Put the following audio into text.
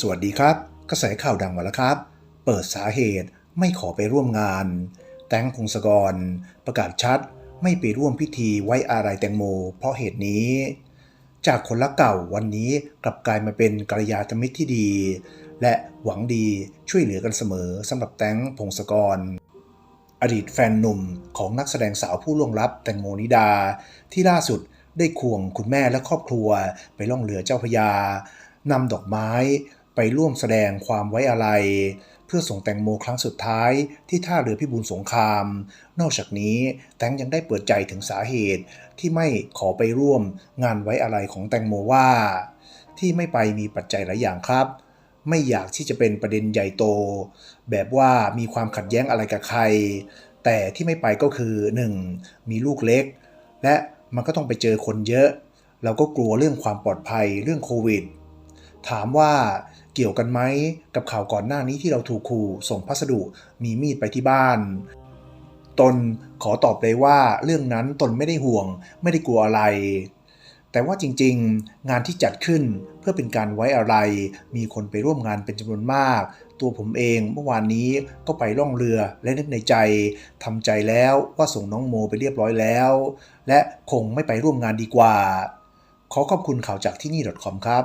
สวัสดีครับ กระแสข่าวดังมาแล้วครับ เปิดสาเหตุไม่ขอไปร่วมงาน แตงพงศกร ประกาศชัด ไม่ไปร่วมพิธีไว้อาลัยแตงโม เพราะเหตุนี้ จากคนรักเก่าวันนี้กลับกลายมาเป็นกัลยาณมิตรที่ดี และหวังดีช่วยเหลือกันเสมอสำหรับแตงพงศกร อดีตแฟนหนุ่มของนักแสดงสาวผู้ล่วงลับแตงโมนิดา ที่ล่าสุดได้ควงคุณแม่และครอบครัวไปล่องเรือเจ้าพยานำดอกไม้ ไปร่วมแสดงความไว้อาลัย เพื่อส่งแตงโมครั้งสุดท้ายที่ท่าเรือพิบูลสงคราม นอกจากนี้แตงยังได้เปิดใจถึงสาเหตุที่ไม่ขอไปร่วมงานไว้อาลัยของแตงโมว่า ที่ไม่ไปมีปัจจัยหลายอย่างครับ ไม่อยากที่จะเป็นประเด็นใหญ่โต แบบว่ามีความขัดแย้งอะไรกับใคร แต่ที่ไม่ไปก็คือ 1. มีลูกเล็ก และมันก็ต้องไปเจอคนเยอะ เราก็กลัวเรื่องความปลอดภัยเรื่องโควิดถามว่า เกี่ยวกันไหมกับข่าวก่อนหน้านี้ที่เราถูกขู่ส่งพัสดุมีมีดไปที่บ้าน ตนขอตอบเลยว่าเรื่องนั้นตนไม่ได้ห่วง ไม่ได้กลัวอะไร แต่ว่าจริงๆ งานที่จัดขึ้นเพื่อเป็นการไว้อะไร มีคนไปร่วมงานเป็นจำนวนมาก ตัวผมเองเมื่อวานนี้ก็ไปล่องเรือและนึกในใจทำใจแล้วว่าส่งน้องโมไปเรียบร้อยแล้ว และคงไม่ไปร่วมงานดีกว่า ขอขอบคุณข่าวจากที่นี่ .com ครับ